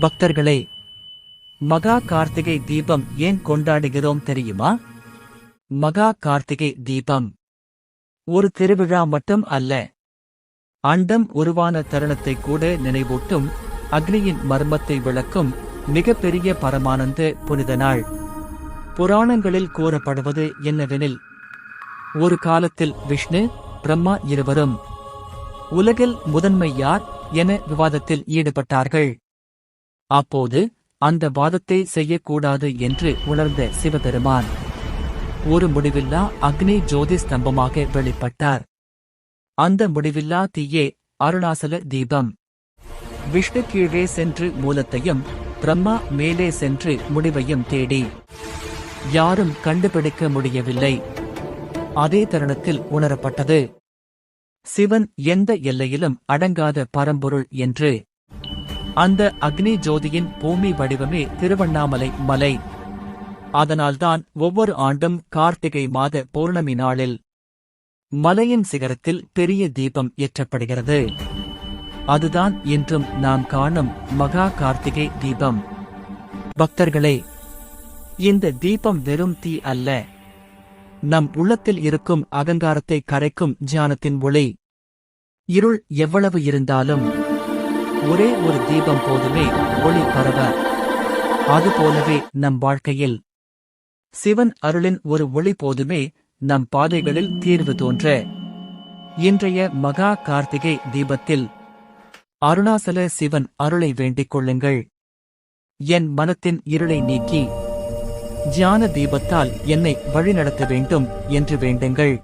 பக்தர்களே மகா கார்த்திகை தீபம் ஏன் கொண்டாடுகிறோம் தெரியுமா? மகா கார்த்திகை தீபம் ஒரு திருவிழா மட்டும் அல்ல. அண்டம் உருவான தருணத்தை கூட நினைவூட்டும் அக்னியின் மர்மத்தை விளக்கும் மிகப்பெரிய பரமானந்த புனித நாள். புராணங்களில் கூறப்படுவது என்னவெனில் ஒரு காலத்தில் விஷ்ணு பிரம்மா இருவரும் உலகில் முதன்மை யார் என விவாதத்தில் ஈடுபட்டார்கள். அப்போது அந்த வாதத்தை செய்யக்கூடாது என்று உணர்ந்த சிவபெருமான். ஒரு முடிவில்லா அக்னி ஜோதி ஸ்தம்பமாக வெளிப்பட்டார். அந்த முடிவில்லா தீயே அருணாசல தீபம். விஷ்ணு கீழே சென்று மூலத்தையும் பிரம்மா மேலே சென்று முடிவையும் தேடி. யாரும் கண்டுபிடிக்க முடியவில்லை. அதே தருணத்தில் உணரப்பட்டது. சிவன் எந்த எல்லையிலும் அடங்காத பரம்பொருள் என்று அந்த அக்னி ஜோதியின் பூமி வடிவமே திருவண்ணாமலை மலை. அதனால்தான் ஒவ்வொரு ஆண்டும் கார்த்திகை மாத பௌர்ணமி நாளில் மலையின் சிகரத்தில் பெரிய தீபம் ஏற்றப்படுகிறது. அதுதான் இன்றும் நாம் காணும் மகா கார்த்திகை தீபம். பக்தர்களே இந்த தீபம் வெறும் தீ அல்ல. நம் உள்ளத்தில் இருக்கும் அகங்காரத்தை கரைக்கும் தியானத்தின் ஒளி. இருள் எவ்வளவு இருந்தாலும் ஒரே ஒரு தீபம் போதுமே ஒளி பரவ. அதுபோலவே நம் வாழ்க்கையில் சிவன் அருளின் ஒரு ஒளி போதுமே நம் பாதைகளில் தீர்வு தோன்ற. இன்றைய மகா கார்த்திகை தீபத்தில் அருணாசல சிவன் அருளை வேண்டிக் கொள்ளுங்கள். என் மனத்தின் இருளை நீக்கி தியான தீபத்தால் என்னை வழிநடத்த வேண்டும் என்று வேண்டுங்கள்.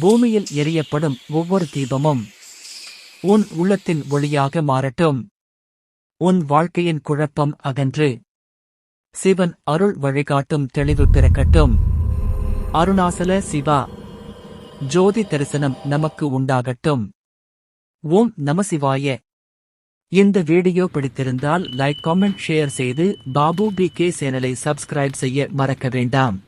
பூமியில் எரியப்படும் ஒவ்வொரு தீபமும் உன் உள்ளத்தின் ஒளியாக மாறட்டும். உன் வாழ்க்கையின் குழப்பம் அகன்று. சிவன் அருள் வழிகாட்டும் தெளிவு பிறக்கட்டும். அருணாசல சிவா ஜோதி தரிசனம் நமக்கு உண்டாகட்டும். ஓம் நமசிவாய இந்த வீடியோ பிடித்திருந்தால் லைக் காமெண்ட் ஷேர் செய்து பாபு பி கே சேனலை சப்ஸ்கிரைப் செய்ய மறக்க வேண்டாம்.